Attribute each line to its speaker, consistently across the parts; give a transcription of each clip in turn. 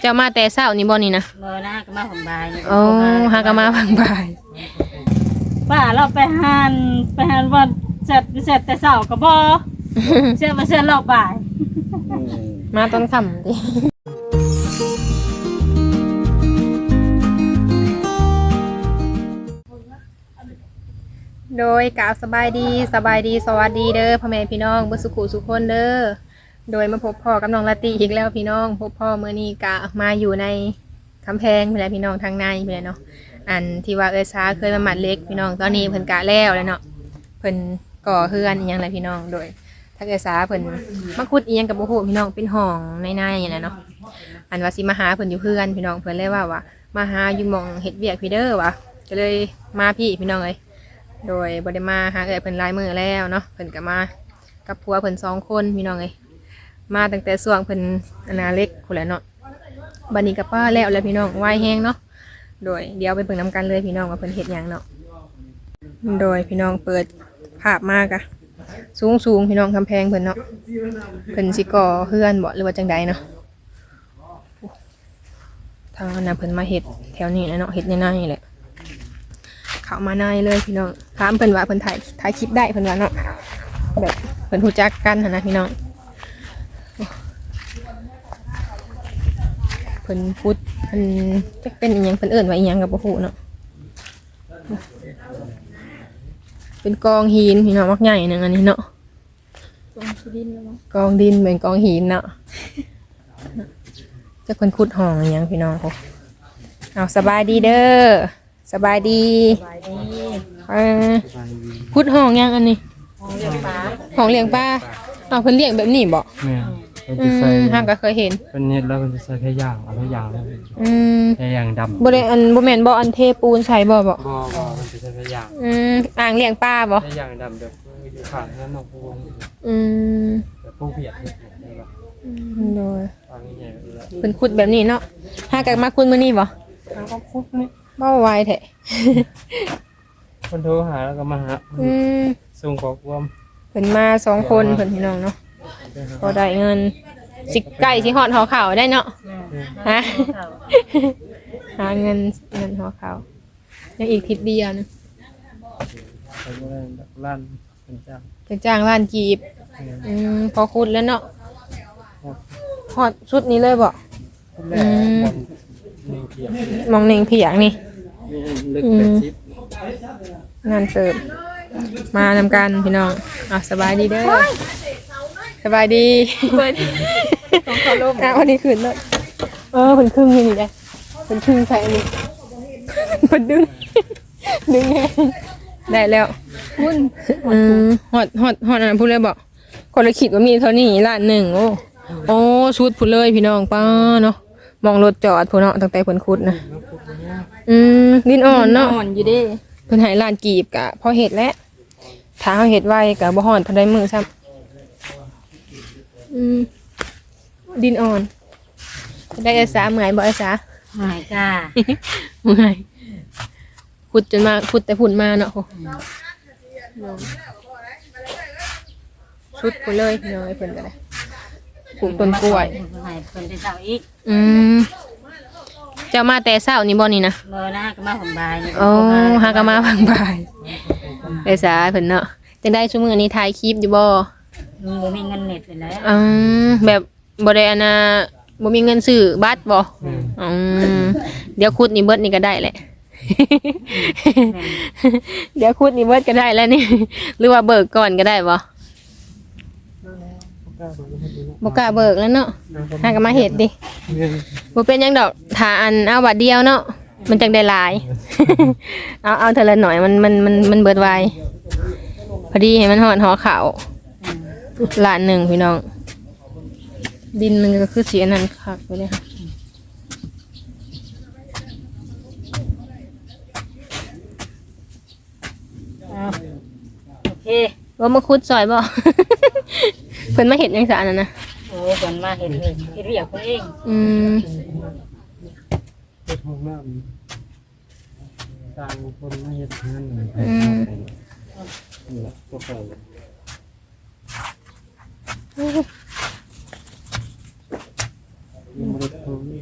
Speaker 1: เจ้ามาแต่เช้านี่บ่นี่นะ
Speaker 2: เมื่อนะก็มาผมบายนี่
Speaker 1: โอ้หากะมาพังบ่าย
Speaker 2: ป้าเราไปหันไปหันวันเสร็จเสร็จแต่เช้าก็บ่เสร็จมาเสร็จรอบบ่าย
Speaker 1: มาตอนค่ำดิโดยกล่าวสบายดีสบายดีสวัสดีเด้อพ่อแม่พี่น้องเบุสุขุสุขคนเด้อ โดยมาพบพ่อกับน้องลาตีอีกแล้วพี่น้อง พบพ่อเมื่อนี้กะมาอยู่ในคำแพงพี่แหละพี่น้องทางในพี่แหละเนาะอันที่ว่าเออซาเคยมาหมัดเล็กพี่น้องตอนนี้เพิ่นกะแล้วแล้วเนาะเพิ่นก่อเฮือนอหยังไรพี่น้องโดยถ้าเกิดสาเพิ่นมาคุดอีหยังกับโอ้โหพี่น้องเป็นห้องในๆอย่างนั้นเนาะอันว่าสิมาหาเพิ่นอยู่เพื่อนพี่น้องเพิ่นเลยว่าว่ามาหาอยู่หมองเฮ็ดเวียกพี่เด้อวะก็เลยมาพี่พี่น้องเอ้ยโดยบ่ได้มาหาเอ้ยเพิ่นหลายมื้อแล้วเนาะเพิ่นก็มากับผัวเพิ่นสองคนพี่น้องเอ้ย มาตั้งแต่ช่วงเพิ่นอนาเล็กพุ่นและเนาะบัดนี้ก็ป้าแล้วแล้วพี่น้องวายแห้งเนาะโดยเดี๋ยวไปเบิ่งนํกันเลยพี่น้องว่าเพิ่นเฮ็ดหยังเนาะโดยพี่น้องเปิดภาพมากอะสูงสูงพี่น้องกำแพงเพิ่นเนาะเพิ่นสิก่อเฮือนบ่หรือว่าจังใดเนาะทางนั้นเพิ่นมาเฮ็ดแถวนี้แหละเนาะเฮ็ดในนานี่แหละเข้ามาในเลยพี่น้องถามเพิ่นว่าเพิ่นถ่ายถ่ายคลิปได้เพิ่นว่าเนาะแบบเพิ่นรู้จักกันนะพี่น้อง พิ่นพูดเพิ่นจักเป็นอีหยังเพิ่นเอิ้นว่าอีหยังก็บ่ฮู้เนาะเป็นกองหินพี่น้องมักใหญ่หนึงอันนี้เนาะ
Speaker 2: ตรงสุรินทร์แล้วมั้ง
Speaker 1: กองดินเหมือนกองหินเนาะจะคนขุดห้องอหยังพี่น้องเขาเอาสบายดีเด้อสบายดี
Speaker 2: สบายดี
Speaker 1: เออขุดห้องยังอันนี้
Speaker 2: ห้องเลี้ยงปลา
Speaker 1: ห้องเลี้ยงปลาเอาเพิ่นเลี้ยงแบบนี้บ่
Speaker 3: แม่ เป็น
Speaker 1: อื
Speaker 3: จะใส่
Speaker 1: มห้ามก็เคยเห็น
Speaker 3: เป็นเน็ตแล้วเป็นจะใส่แค่ย่างเอาแค่ย่างแล้ว
Speaker 1: อืม
Speaker 3: แค่ย่างดำ
Speaker 1: บ่ได้อันบ่แม่นบ่อันเทปูนใส่บ่บ่
Speaker 3: บ่บ่มันจะใส่แค่ย่าง
Speaker 1: อืมอ่างเลี้ยงปลาบ่
Speaker 3: แค่ย่างดำเดี๋ยวอยู่ข้างนั้นนอกพวง
Speaker 1: อืม
Speaker 3: แต่พวกเปียกเนี่ยได้ป่ะ
Speaker 1: โดย
Speaker 3: ฟังใหญ่ๆเลย
Speaker 1: เพิ่นขุดแบบนี้เนาะหากันมาขุดมื้อนี้บ่
Speaker 3: ทางก็คุดนี่
Speaker 1: บ่ไวแท้
Speaker 3: คนโทรหาแล้วก็มาหา
Speaker 1: อืม
Speaker 3: ส่งขอความ
Speaker 1: เพิ่นมาสองคนเพิ่นพี่น้องเนาะ พอได้เงินสิใกล้สิหอดหอข่าวได้เนาะฮะ
Speaker 2: ข้าว
Speaker 1: หาเงินเงินหอข่าวยังอีกทิศเดียวนึง
Speaker 3: ไปก็ได้ร้านเป็นเจ้า
Speaker 1: จะจ้างร้านจีบอืมพอคุดแล้วเนาะหอดชุดนี้เลยบอก
Speaker 3: คนแรกบอลหนึ่งเทียบ
Speaker 1: มองเน่งเพียงนี่
Speaker 3: มีลึกแปดสิบ
Speaker 1: งานเติบมานำกันพี่น้องอะสบายดีเด้อส บายดีเปิดของเขาล่มอะวันนี้ขึ้นเลยเออเพิ่นครึ่งนี่ได้เพิ่นครึ่งใส่อันนี้เพิ่นดึง ดึงแน่ได้แล้วคุณอืมฮอดฮอดฮอดอันนั้นพูดเลยบอกคนละคิดว่ามีเท่านี้ล้านหนึ่งโอ้โอ้ชุดพูดเลยพี่น้องป้าเนาะมองรถจอดพูนเนาะตั้งแต่เพิ่นคุดนะอืมดินอ่อนเนาะ
Speaker 2: อ่อนอยู่เด้
Speaker 1: เพิ่นให้ล้านกีบกะพอเห็ดแล้วถ้าเฮาเห็ดไว้กะบ่ฮ้อนเท่าใดมือซ้ำ อืมดินอ่อนได้อาสาเมื่อยบ่อาสา
Speaker 2: หายจ้า
Speaker 1: เมื่อยขุดจนมาขุดแต่พุ่นมาเนาะโหชุดพุ่นเลยพี่น้องไอ้เพิ่นก็ได้ปลูกต้นกล้วย
Speaker 2: หายคนที่เช้าอีก
Speaker 1: อืมเจ้ามาแต่เช้านี่บ่นี่นะ
Speaker 2: เมื่อนะก็มาผมบายนี่
Speaker 1: โอ้หากะมาพังบ่ายไอ้สาเพิ่นเนาะจังได้ชั่วโมงนี้ถ่ายคลิปอยู่บ่
Speaker 2: มึงบ่มีเงินเน็ตเลยแหล้ว
Speaker 1: อืมแบบบ่ได้อันน่ะบ่มีเงินซื้อบัตรบ่อืมเดี๋ยวคุดนี่เบิดนี่ก็ได้แหละ เดี๋ยวคุดนี่เบิดก็ได้แล้วนี่ หรือว่าเบิกก่อนก็ได้บ่บ่กล้าเบิกแล้วเนาะหาก็มาเฮ็ดดิบ่เป็นหยังดอกถ้าอันเอาบัตรเดียวเนาะมันจังได้หลาย เอาเอาเท่าละหน่อยมันมันมันมันเบิดไวพอดีให้มันหอดหอขาว ล้านหนึ่งพี่น้อง ดินมันก็คือสีอันนั้นคักไปเลยค่ะ
Speaker 2: อ้าวโอเค
Speaker 1: ว่ามาคุดซอยบ่ เพิ่นมาเห็ดหยังสารนั่นนะ
Speaker 2: โอ้คนมาเห็นเลยเห็นเรียกคนเอง
Speaker 1: อืม
Speaker 3: เป็นห้องน้ำต่างคนไม่เห็นงานเลย
Speaker 1: อืม
Speaker 3: นี่แหละพวกเรา
Speaker 1: น
Speaker 3: ยังไม่ได้ทำนี่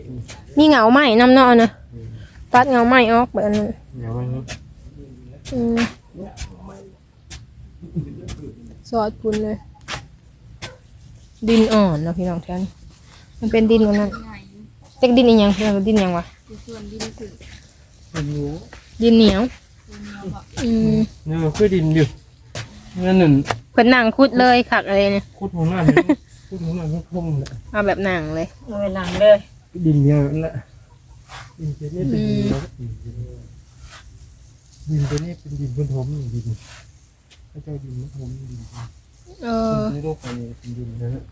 Speaker 1: มีเหงาใหม่น้ำเนอนะตัดเหงาใหม่ออกแบบนั้น
Speaker 3: เดี๋ยวมัน
Speaker 1: อืมซอสพุนเลย ดินอ่อนเนาะพี่น้องแทนมันเป็นดินมันนั้นเจ๊กดินอีหยังเรียกว่าดินหยังวะ
Speaker 3: เป็นหมู
Speaker 1: ดินเหนียวอืม
Speaker 3: เนี่ยมันคือดินอยู่นั่นหนึ่ง
Speaker 1: เพิ่นนั่งคุดเลยขักอะไรเนี่ย
Speaker 3: คุดหัวหน้ามันคุดหัวหน้ามันพุ่งแหละ
Speaker 1: เอาแบบนั่งเลย
Speaker 2: เอาไปหลังเลย
Speaker 3: ดินเนี่ยนั่นแหละดินตัวนี้เป็นดินแล้วดินตัวนี้เป็นดินพื้นถมดินเขาเจ้าดินพื้นถมดิน
Speaker 1: เออ
Speaker 3: ในโลกอันนี้เป็นดินนะฮะ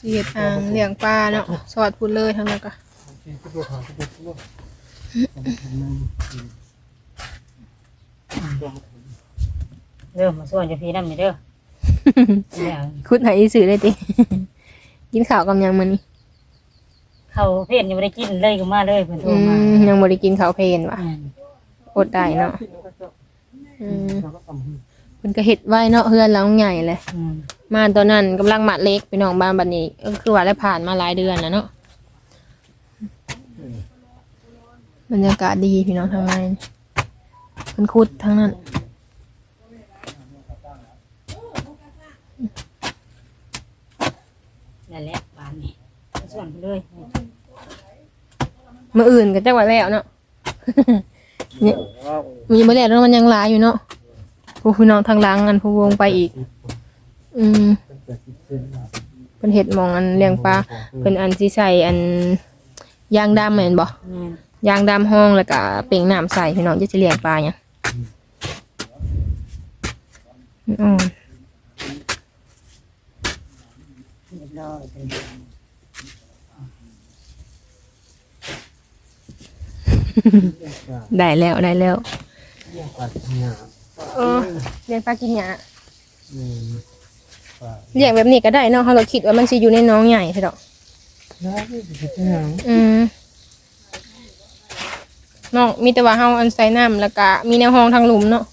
Speaker 1: สีเห็ดอ่างเลี้ยงปลาเนาะสอดพูดเลยทั้งนั้นก็
Speaker 3: ที่ก็ตัวขาตัวตัวตัว
Speaker 2: เด้อมาส่วนจะพี่นำนี่เด้ออย่าง
Speaker 1: คุดใหายสื่อเลยติกินข้าวกับหยังมื้อนี้
Speaker 2: เขาเพี้ยนยังไม่ได้กินเลยก็มาเลยเพิ่นโทร
Speaker 1: อื
Speaker 2: มาม
Speaker 1: ยังบ่ได้กินข้าวเพลนว่ะ
Speaker 2: อืม
Speaker 1: อดได้เนาะอืม
Speaker 3: เราก็ทำ
Speaker 1: เพิ่นก็เฮ็ดไว้เนาะเฮือนหลังใหญ่เลย
Speaker 2: อืม
Speaker 1: มาตอนนั้นกำลังหมัดเล็กไปน้องบ้านบัดนี้ก็คือว่าได้ผ่านมาหลายเดือนแล้วเนาะบรรยากาศดีพี่น้องทางใน เพิ่นคุดทั้งนั้น
Speaker 2: นั่นแหละบ้านนี่มาส่วนไปเลย
Speaker 1: มื้ออื่นก็จักว่าแล้วเนาะ เนี่ยมีบ่แล้วเนาะมันยังหลายอยู่เนาะผู้พี่น้องทางหลังอันผู้วงไปอีก อืม
Speaker 3: ตั้งแต่สิบเซน
Speaker 1: เพิ่นเฮ็ดหมองอันเลี้ยงปลาเพิ่นอันสิใส่อันยางดำแม่นบ่
Speaker 2: แม่น
Speaker 1: ยางดำห้องแล้วก็เป่งน้ำใส่พี่น้องจะสิเลี้ยงปลาหยังอืม
Speaker 2: เรียบร้อยเลย
Speaker 1: ได้แล้วได้แล้ว
Speaker 3: เรื่องปัดเนี่ย
Speaker 1: เออเลี้ยงปลากินหญ้า
Speaker 3: อืมป่า
Speaker 1: เลี้ยงแบบนี้ก็ได้เนาะเราคิดว่ามันสิอยู่ในหน้องใหญ่ใช่ดอก
Speaker 3: ได้ที่สุดที่หาง
Speaker 1: อืม เนาะมีแต่ว่าเฮาอันใส่น้ำแล้วก็มีแนวห้องทางหลุมเนาะ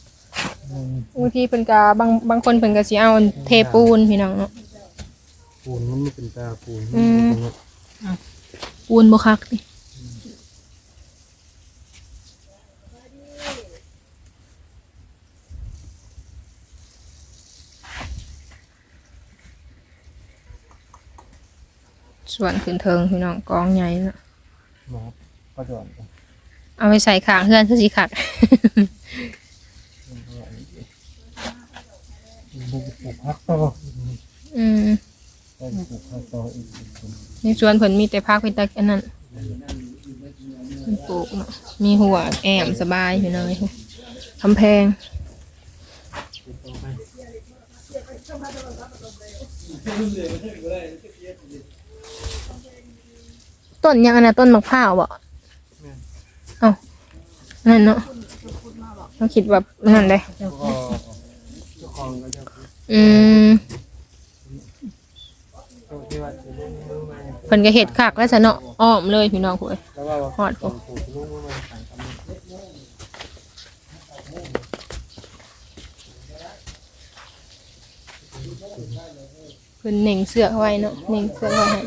Speaker 3: อืม
Speaker 1: บางทีเพิ่นก็บางบางคนเพิ่นก็สิเอาเทปูนพี่น้องเนาะ
Speaker 3: ปูนมันไม่เป็นตาปูน
Speaker 1: อืมปูนบ่คักดิส่วนขึ้นเทิงพี่น้องกองใหญ่เนาะ
Speaker 3: หมอก็จอดกัน
Speaker 1: เอาไปใส่ขางเพื่อนคือสิคัก
Speaker 3: มันจะปลูกพักต่อ
Speaker 1: อืม
Speaker 3: ได้ปลูกพักต่ออีกคน
Speaker 1: ในสวนเพิ่นมีแต่พักเป็นตะอันนั้นเพิ่นปลูกเนาะมีหัวแอมสบายพี่น้องเอ้ยคำแพงต้นยังอันน่ะต้นมะพร้าวบ่เอ้า นั่นเนาะเราคิดว่านั่นเลย
Speaker 3: อื
Speaker 1: ม
Speaker 3: โชคที่ว่าจะ
Speaker 1: เพิ่นก็เฮ็ดคักแล้วซะเนาะอ้อมเลยพี่น้องพุ่น
Speaker 3: แล้วว่า
Speaker 1: ฮอดพุ่น
Speaker 3: กลงมือน
Speaker 1: เพิ่นเน่งเสือกไว้เนาะเน่งเสือกไว้ให้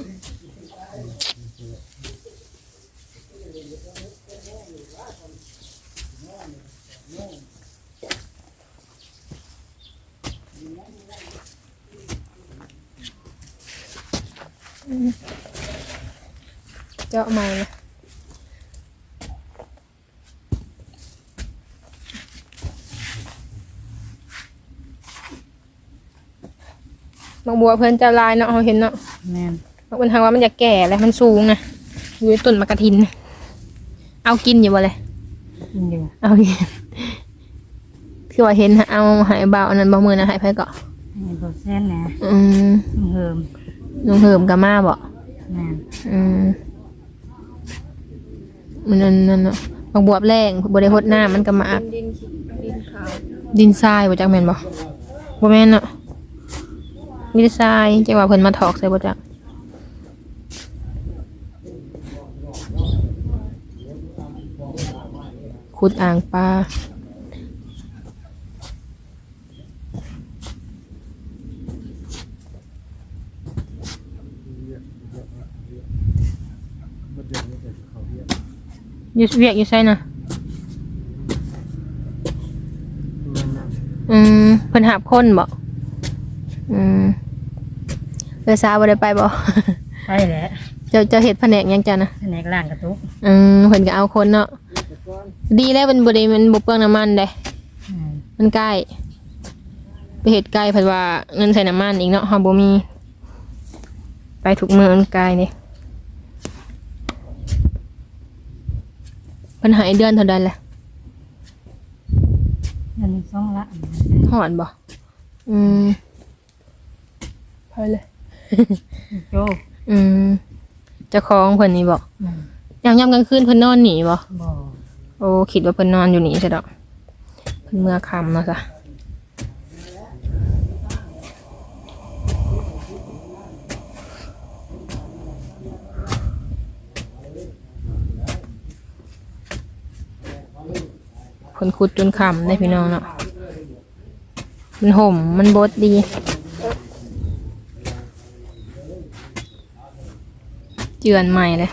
Speaker 1: เจาะใหม่นะบางบัวเพิ่นจะลายเนาะเราเห็นเนาะ
Speaker 2: แม่น
Speaker 1: บางคนทางว่ามันจะแก่แล้วมันสูงนะอยู่ในต้นมะกะทินน่ะเอากินอยู่บ่เลย
Speaker 2: กินอยู่
Speaker 1: เอากินคือว่าเห็นเอาใหายเบาอันนั้นบ่มือนะใหายไผเกาะ
Speaker 2: นี่บ่แซ่นนะ
Speaker 1: อืม
Speaker 2: เฮิม
Speaker 1: ลุงเหิมกับมาบ่
Speaker 2: แม่น
Speaker 1: อืม มันนั่นนั่นเนาะบางบวบแรงบ่ได้หดน้ำมันก็มาอัก
Speaker 4: ดินดินขาว
Speaker 1: ดินทรายบ่จักแม่นบ่บ่แม่นเนาะมีแต่ทรายจังว่าเพิ่นมาถอกใส่บ่จักขุดอ่างปลา
Speaker 3: เย อะเยอะบ่เดือนนี้แต่เขาเยอะ
Speaker 1: อยู่เวียกอยู่ไสน่ะ
Speaker 3: มันน่ะ
Speaker 1: อืมเพิ่นหาบคนบ่อืมเออสาวบ่ได้ไปบ่
Speaker 2: ไปแหละ
Speaker 1: เจ้าเจ้าเฮ็ดแผนกหยังจ้ะนะ
Speaker 2: แผนกล่างกระตุก
Speaker 1: อืมเพิ่นก็เอาคนเนาะดีแล้วมันบ่ได้มันบ่เปลืองน้ำมันเด้
Speaker 2: อืม
Speaker 1: มันใกล้ไปเฮ็ดใกล้เพิ่นว่าเงินใส่น้ำมันอีกเนาะเฮาบ่มี ไปทุกมื้อมันไกลนี่ เพิ่นใหายเดือนเท่าใดแหละ
Speaker 2: อันนี้สองละ
Speaker 1: หอนบ่อืมไปเลย
Speaker 2: โจ
Speaker 1: อืมเจ้าของเพิ่นนี่บ่
Speaker 2: อืม
Speaker 1: ยามยามกลางคืนเพิ่นนอนหนีบ่
Speaker 2: บ่
Speaker 1: โอ้คิดว่าเพิ่นนอนอยู่นี่ซะดอกเพิ่นเมื่อค่ำเนาะจ้ะ เพิ่นขุดจนค่ำได้พี่น้องเนาะมันห่มมันบดดีเจือนใหม่เลย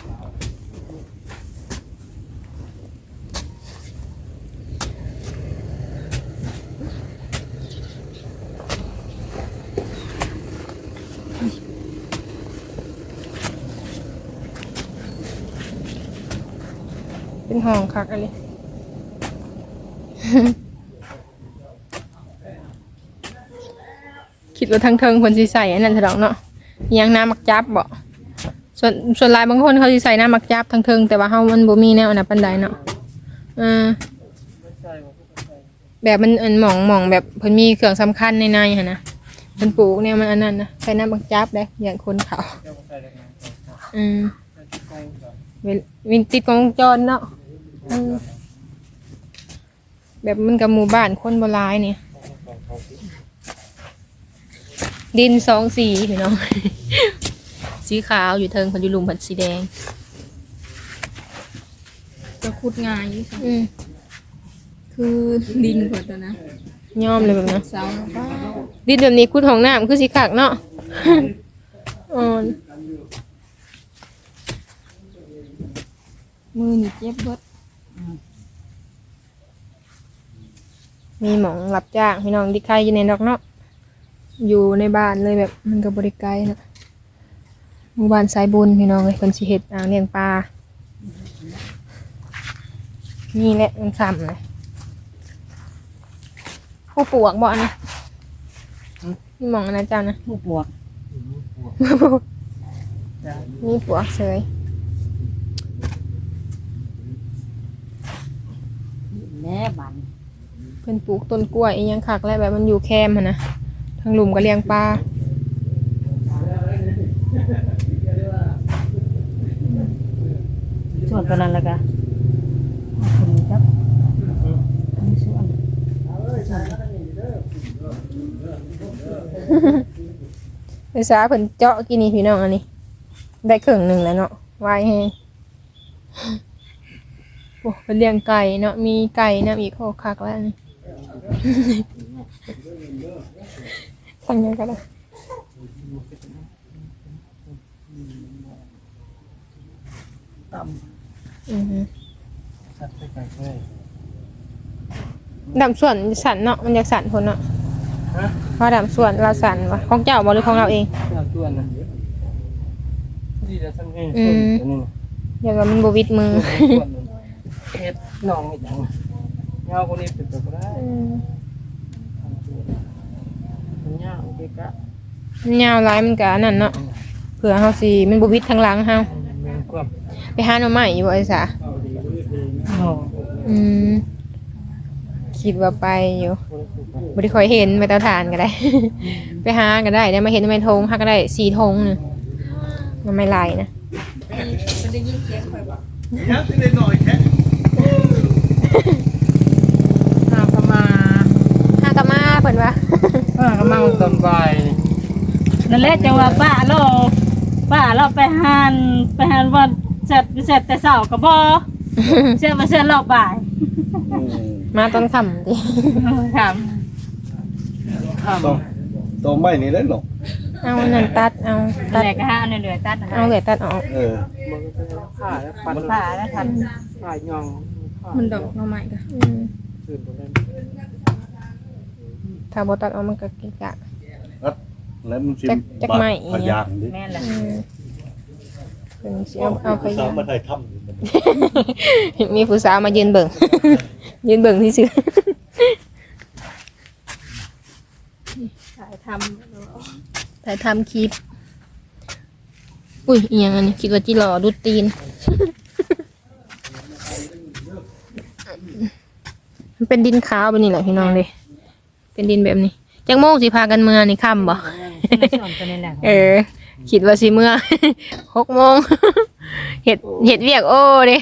Speaker 1: เป็นห้องคักอะไร คิดว่าทั้งเทิงคนสิใส่อันนั้นเถอะดเนาะยังน้ำมักจับบ่ส่วนส่วนลายบางคนเขาสิใส่น้ำมักจับทั้งเทิงแต่ว่าเฮามันบ่มีแนวอันนั้นปานใดเนาะอ่าแบบมันอันหมองหมองแบบเพิ่นมีเครื่องสำคัญในในหั่นนะเพิ่นปลูกเนี่ยมันอันนั้นนะใส่น้ำมักจับได้อย่างคนเขาอืม
Speaker 3: ใส่ที่กองก่อน
Speaker 1: เวลวินติดกล้องวงจรเนาะอืม แบบมันกับหมู่บ้านคนโบราณเนี่ย
Speaker 3: ของเขาสิ
Speaker 1: ดินสองสีพี่น้อง สีขาวอยู่เทิงพันอยุลุมพันสีแดง
Speaker 4: จะขุดง่ายอยู่ค่ะ
Speaker 1: อืม
Speaker 4: คือดินกว่าตัวนะ
Speaker 1: ย่อมเลยแบบนั้น
Speaker 4: เสาแล้วก็
Speaker 1: ดินแบบนี้คุดของน้ำคือสีขากเนาะ อ่อน
Speaker 4: มือนี่เจ็บเบิด
Speaker 1: มีหมองรับจ้างพี่น้องที่ใครอยู่ในดอกเนาะอยู่ในบ้านเลยแบบมันก็บริไกลเนาะหมู่บ้านสายบุญพี่น้องเลยคนสิเฮ็ดอ่างเลี้ยงปลานี่แหละมันซ้ำเลยผู้ปลวกบ่อนนะมีหมองอันนะเจ้านะ
Speaker 2: ผู้ปวก
Speaker 3: จ้า
Speaker 1: มีปลวกเสย
Speaker 2: แม่บัน
Speaker 1: เพิ่นปลูกต้นกล้วยอีหยังคักแล้วแบบมันอยู่แคมป์หั่นนะทางหลุมก็เลี้ยงปลา
Speaker 2: ส่วนตัวนั้นแล้วก็คนนี้ครับอันนี้ส่วน
Speaker 1: ไปซาเพิ่นเจาะกินนี่พี่น้องอันนี้ ได้ครึ่งหนึ่งแล้วเนาะไว้ให้โอ้เป็นเลี้ยงไก่เนาะมีไก่น้ำอีกโอ้คักแล้วอันนี่ สั่งยังก็ได้
Speaker 3: ต่
Speaker 1: อือฮึำ
Speaker 3: สัตว์ไปไก่เลย
Speaker 1: ดำส่วนสันเนาะมันอยากสันคนเนาะ
Speaker 3: ฮะ
Speaker 1: เพราะดำส่วนเราสันวะของเจ้าบ่หรือของเราเอง
Speaker 3: เจ้าตัวน่ะดีแล้วฉันเอง
Speaker 1: อืม
Speaker 3: ตัวนี้น่ะ
Speaker 1: อยากว่ามันบวิดมือ
Speaker 3: ส่วนหนึ่งเฮ็ดน้องอีกอย่าง เงาคนนี้เป็นตัวก็ได้
Speaker 1: อืม
Speaker 3: มันยาวเกะกะ
Speaker 1: มันยาวหลายมันก็อันนั่นเนาะเผื่อเฮาสิมันบวิดทางหลังเฮา
Speaker 3: แม่นความ
Speaker 1: ไปหาหน่อไม้อยู่บ่ไอ้สา
Speaker 3: น้อง
Speaker 1: อืมคิดว่าไปอยู่
Speaker 3: คนสุข
Speaker 1: บ่ได้ค่อยเห็นไปเตาถ่านก็ได้ ไปหาก็ได้ได้มาเห็นทำไมทงหาก็ได้สี่ทงนึงมันไม่ไหลนะ
Speaker 4: มันได้ยินเสียงข่อยบอก
Speaker 3: ห้าก็มา
Speaker 1: หากะมาเพิ่นว่า
Speaker 3: ห้าก็มาตอนบ่าย
Speaker 2: นั่นแหละจังว่าป้าเราป้าเราไปหันไปหันวันเสร็จเสร็จแต่เช้าก็บ่เสร็จมาเสร็จรอบบ่าย
Speaker 1: มาตอนค่ำติ
Speaker 2: ถาม
Speaker 3: ข้าม
Speaker 5: ตัวตัวไม่นี่ได้หรอก
Speaker 1: เอาอันนั่นตัดเอา
Speaker 2: ตั
Speaker 1: ตั
Speaker 2: ด
Speaker 1: ด
Speaker 2: แหลกก็ห้าอันเหลือตัดนะ
Speaker 1: เอาเลยตัดออก
Speaker 5: เออ
Speaker 3: มันก็จะผ่าแล้วปัน
Speaker 2: ผ่าแล้วทัน
Speaker 3: ผ่ายองผ่า
Speaker 4: มันดอกหน่อไม้ก็
Speaker 1: อืม
Speaker 3: ตื่นบนนั้น
Speaker 1: ถ้าบ่ตัดออกมันก็กินกะ
Speaker 5: แล้วมันสิ
Speaker 1: จักจักไม้อีก
Speaker 5: พยานดิ
Speaker 2: แม่นแหละ
Speaker 1: อืมเป็นสิเอาเอาไป
Speaker 5: สา
Speaker 1: ย่ามง
Speaker 5: มาได้ทำ
Speaker 1: มีผู้สาวมายืนเบิ่ง ยืนเบิ่งที่ซื่อ
Speaker 4: ถ่ายท
Speaker 1: ถ่ายทำคลิป อุ้ยอีหยังอันนี้คิดว่าจิหล่อดูตีน มันเป็นดินขาวแบบนี้แหละพี่น้องเลย เป็นดินแบบนี้จังโมงสิพากันเมือนี่ค่ำบ่
Speaker 2: ในส่วนตัวนี้แหละ
Speaker 1: เออคิดว่าสิเมื่อหกโมงเห็ดเห็ดเวียกโอ้เด้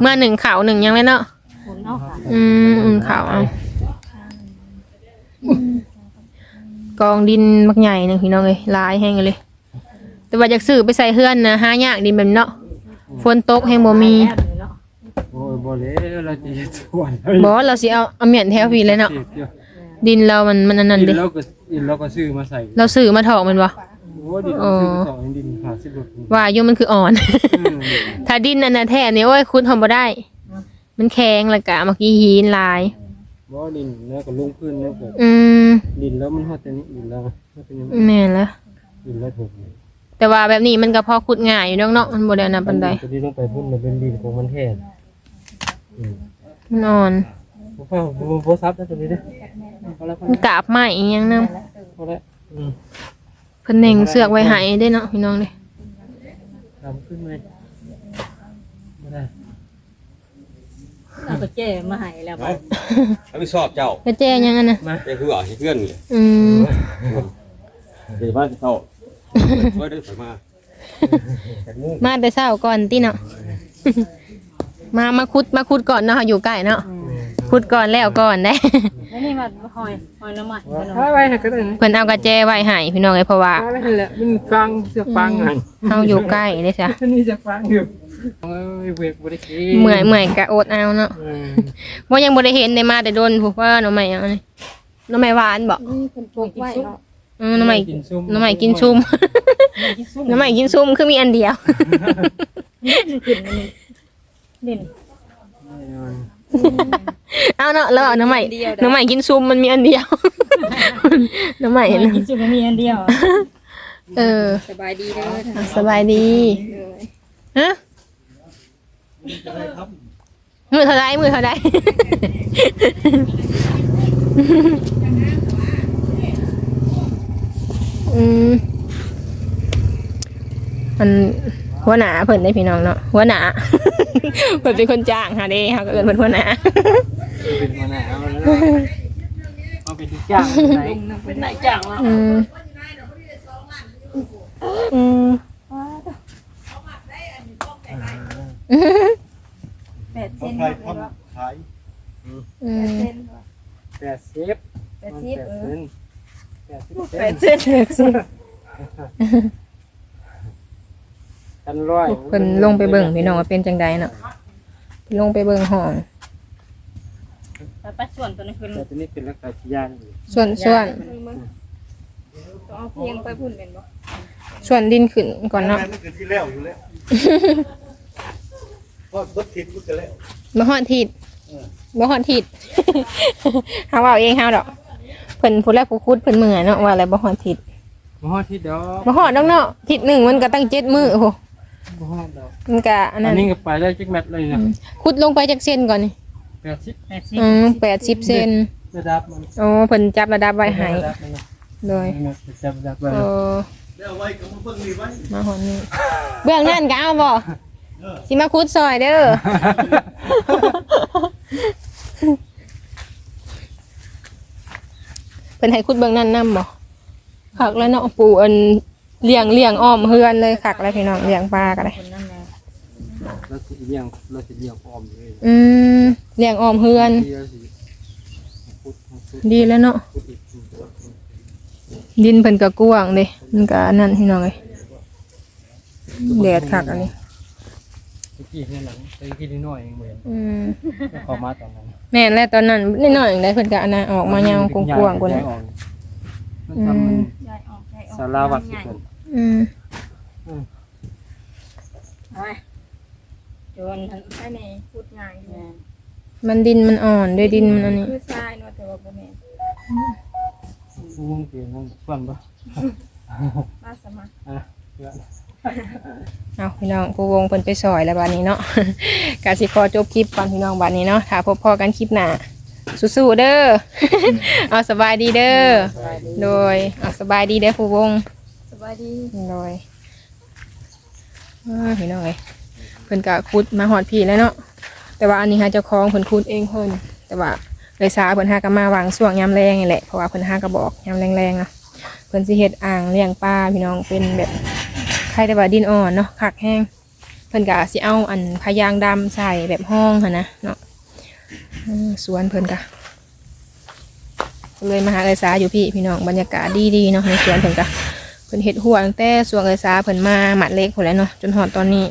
Speaker 1: เมื่อหนึ่งข่าวหนึ่งยังเลยเนาะ
Speaker 2: คุณเนาะค่ะ
Speaker 1: อืมอืมข่าวเอากองดินมักใหญ่หนึงพี่น้องเลยหลายแห้งเลย แต่ว่าอยากซื้อไปใส่เฮือนนะหายากดินแบบนี้เนาะฝนตกแห้งบ่มี
Speaker 3: โอ้ ยบ่เลยเราจะสวน
Speaker 1: บอกว่าเราสิเอาเอาเมียนแถวพี่เลยเนาะ
Speaker 3: เจ็บอยู่
Speaker 1: ดินเรามันมันอันนั้น
Speaker 3: ดิ
Speaker 1: เดิ
Speaker 3: นเราก็ดินเราก็ซื้อมาใส่
Speaker 1: เราซื้อมาถอกมันวะ
Speaker 3: โอ้ดินเราซื้อมาต่อดินผ่าสิบหก
Speaker 1: ว่าอยู่มันคืออ่อนถ้าดินอันนั้นแท้เนี่ยโอ้ยคุณทำบ่ได้ มันแข็งแล้วกะเมื่อกี้หินลาย
Speaker 3: บ่ดินแล้วก็ลงพื้นแล้วก็
Speaker 1: อืม
Speaker 3: ดินแล้วมันฮอดแต่นี้ดินแล้วมันเป็นยังไง
Speaker 1: แม่นแล้ว
Speaker 3: ดินแล้วถูก
Speaker 6: แต่ว่าแบบนี้มันก็พอขุดง่ายอยู่เนาะเนาะมันบ่ได้อันนั้นปานใด
Speaker 3: ตัวนี้ลงไปพุ่นมันเป็นดินของมันแท้อืม
Speaker 1: มั นอ่อน
Speaker 3: บ่ฟ้าบ่บ่ซับแล้วตัวนี้เด้อพอแล้วพอ
Speaker 1: มันกาบไม้อีหยังนำ
Speaker 3: พอแล้วอืม
Speaker 1: เพิ่นเน่งเสือกไว้ให้ได้เนาะพี่น้องเด้
Speaker 3: ทำขึ้นเลยบ่ได้
Speaker 2: เอาไปเจ้มาให้แล้ว
Speaker 5: เอาเอาไปสอบเจ้า
Speaker 1: แล้วแจ้ยังอันน่ะ
Speaker 5: เจ้าคือว่าให้เพื่อนเลย
Speaker 1: อืม
Speaker 5: เดี๋ยวบ้านเจ้าช่วยได้สมา
Speaker 1: มาแต่เช้าก่อนติเนาะ มามาขุดมาขุดก่อนเนาะอยู่ใกล้เนาะขุดก่อนแล้วก่อนได้
Speaker 2: แล้วนี่มาหอยหอยละไม้
Speaker 3: ถ้าไว้ให้ก็ได้นะ
Speaker 1: เพิ่นเอากระแจไว้ให้พี่น้องเอ้ยเพราะว่า
Speaker 3: ถ้าไว้ให้แหละมันฟังเสียฟังหัน
Speaker 1: เฮาอยู่ใกล้เด้จ้ะ
Speaker 3: นี่จะฟังอยู่เอ้ยเวกบ่ได้กิน
Speaker 1: เมื่อยเมื่อยกะอดเอาเนาะ
Speaker 3: เออ
Speaker 1: ว่ายังบ่ได้เห็นได้มาแต่โดนผู้ว่าหน่อไม้เอานี่หน่อไม้หวานบ่ำ
Speaker 4: นี่เป็นปลูกไว้เนาะ
Speaker 1: เออหน่อไม้
Speaker 3: กินซุ่ม
Speaker 1: หน่อไม้กินซุ่มหน่อไม้กินซุ่มคือมีอันเดียว
Speaker 2: ดิน
Speaker 1: เอาเนาะแล้วเอาหน่อไม้หน่อไม้กินซุ่มมันมีอันเดียวหน่อไม้
Speaker 2: หอย
Speaker 1: นะ
Speaker 2: กินจุกมีอันเดียว
Speaker 1: เออ
Speaker 4: สบายดีเด้อ
Speaker 1: อะสบายดี
Speaker 4: เลย
Speaker 1: ฮะมือเท่าไรมือเท่าไรอืมมัน หัวหนาเพิ่นได้พี่น้องเนาะหัวหนาเพิ่นเป็นคนจ้างค่ะเด้เขาก็เอิ้นเพิ่นหัวหนา
Speaker 3: เป็นมาหน้าเอาแล้วเอาไปที่จ้างไหน
Speaker 2: เป็นไหนจังวะ
Speaker 1: อืมอืม
Speaker 4: แปดเซน
Speaker 5: ใครทำขาย
Speaker 1: อื
Speaker 4: แปด
Speaker 1: ม
Speaker 4: เซน
Speaker 3: แปดสิบ
Speaker 4: แปดสิบเออ
Speaker 3: แปดสิบ
Speaker 4: แปดเซน
Speaker 3: กันร้อย
Speaker 1: เพิ่นลงไปเบิ่งพี่น้องว่าเป็นจังใดเนาะเพิ่นลงไปเบิ่งห้อง
Speaker 2: แล้วไปส่วนตัวนี้คือ
Speaker 3: แต่ตัวนี้เป็นราคาที่ยาน
Speaker 1: ส่วนส่วน
Speaker 4: มึงต้องเอาเพียงไปพุ่นเป็นบ่
Speaker 1: ส่วนดินขึ้นก่อนเนาะ
Speaker 5: นั่นคือที่แล้วอยู่แล้วพอดบดทิศมันก็แล้ว
Speaker 1: บ่ฮอดทิศบ่ฮอดทิศเฮาเว้าเองเฮาดอกเพิ่นผู้แรกผู้คุดเพิ่นเมื่อยเนาะว่าอะไรบ่ฮอดทิศ
Speaker 3: บ่ฮอดที่ดอก
Speaker 1: บ่ฮอดดอกเนาะทิศหนึงมันก็ตั้ง7มื้อโอ้โห
Speaker 3: บ่ฮอดดอก
Speaker 1: มันก็อัน
Speaker 3: อั
Speaker 1: นั้นน
Speaker 3: นี้ก็ไปได้จักแมตรเลยนะ
Speaker 1: ขุดลงไปจักเส้นก่อนนี่
Speaker 3: แปดสิบ
Speaker 2: แปดสิบ
Speaker 1: อืม80เซน
Speaker 3: ระดับมัน
Speaker 1: โอ้เพิ่นจับระดับไว้ให้
Speaker 3: ระดับมันนะ
Speaker 1: โดย
Speaker 3: นี่นะจับระดับไว้
Speaker 1: โอ้
Speaker 5: แล้วไว้ก็มาเบิ่งนี่ไว้
Speaker 1: มาหอนนี่เบื้องนั่นก็เอาบ่สิมาคุดซอยเด้อเป็นให้คุดเบื้องนั่นนํบ่คักแล้วเนาะปูอัน เลี้ยงเลี้ยงอ้อมเฮือนเลยคักแล้วพี่น้องเลี้ยงปลาก็ได้
Speaker 2: คนนั่นแหละ
Speaker 3: เราสิเลี้ยงเราสิเลี้ยงออมเลย
Speaker 1: อืมเลี้ยงอ้อมเฮือน
Speaker 3: เลี้ยงสิพุดพุด
Speaker 1: ดีแล้วเนาะ
Speaker 3: พุดอีก
Speaker 1: ดินเพิ่นก็กว้างเด้มันก็อันนั้นพี่น้องเอ้ยแดดคักอันนี้
Speaker 3: ตะกี้เนี่ยหลังตะกี้นิดหน่อยเองเหมือน
Speaker 1: อืม
Speaker 3: แล้วเข้ามาตอนนั้น
Speaker 1: แม่นแล้วตอนนั้นนิดหน่อยอย่างใดเพิ่นก็อันนั้นออกมายาวกว้างๆกว่านี้
Speaker 3: มมันทำมัน
Speaker 4: ย้ายออกย้ายออก
Speaker 3: สาราวัด
Speaker 4: ใหญ่
Speaker 3: เพิ่น
Speaker 1: อืม
Speaker 2: เอาไว้โจนทั้ง
Speaker 4: ใช่ในพูดง่ายอยู่
Speaker 1: มันดินมันอ่อนด้วยดินมันอันนี้
Speaker 4: คือทรายเนาะแต่ว่าบ่แม่น
Speaker 3: ผู้วงเปลี่ยนนั่นส่วนบ่
Speaker 4: มาสมัคร
Speaker 3: อะเพื่อน
Speaker 1: เอาพี่น้องผู้วงเพิ่นไปซอยแล้วบัดนี้เนาะ กาสิขอจบคลิปก่อนพี่น้องบัดนี้เนาะถ้าพบพอกันคลิปหน้าสู้ๆเด้อ เอาสบายดีเด้อ โดยเอาสบายดีเด้อผู้วง
Speaker 4: สวัสดี
Speaker 1: โดยอ่าพี่น้องเอ้ยเพิ่นก็ขุดมาหอดพี่แล้วเนาะแต่ว่าอันนี้หาเจ้าของเพิ่นขุดเองเพิ่นแต่ว่าเลยสาเพิ่นหาก็มาวางช่วงยามแรงนี่แหละเพราะว่าเพิ่นหากระบอกยามแรงๆเนาะเพิ่นสิเฮ็ดอ่างเลี้ยงปลาพี่น้องเป็นแบบใครแต่ว่าดินอ่อนเนาะคักแห้งเพิ่นก็สิเอาอันพายางดำใส่แบบห้องหั่นนะเนาะสวนเพิ่นก็เลยมาหาเลยสาอยู่พี่พี่น้องบรรยากาศดีๆเนาะในสวนเพิ่นก็ เพิ่นเฮ็ดหัวตั้งแต่สวงเอซาเพิ่นมาหมัดเล็กพุ่นแล้วเนาะจนฮอดตอนนี้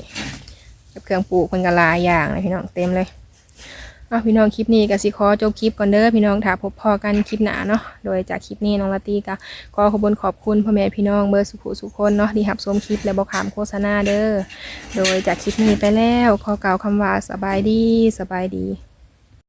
Speaker 1: กับเครื่องปลูกเพิ่นก็หลายอย่างเลยพี่น้องเต็มเลยอ้าพี่น้องคลิปนี้ก็สิขอจบคลิปก่อนเด้อพี่น้องถ้าพบพอกันคลิปหน้าเนาะโดยจากคลิปนี้น้องลาตีก็ขอขอบคุณขอบคุณพ่อแม่พี่น้องเบอร์สุขุสุขคนเนาะที่รับชมคลิปและบ่ขามโฆษณาเด้อโดยจากคลิปนี้ไปแล้วขอกล่าวคำว่าสบายดีสบายดี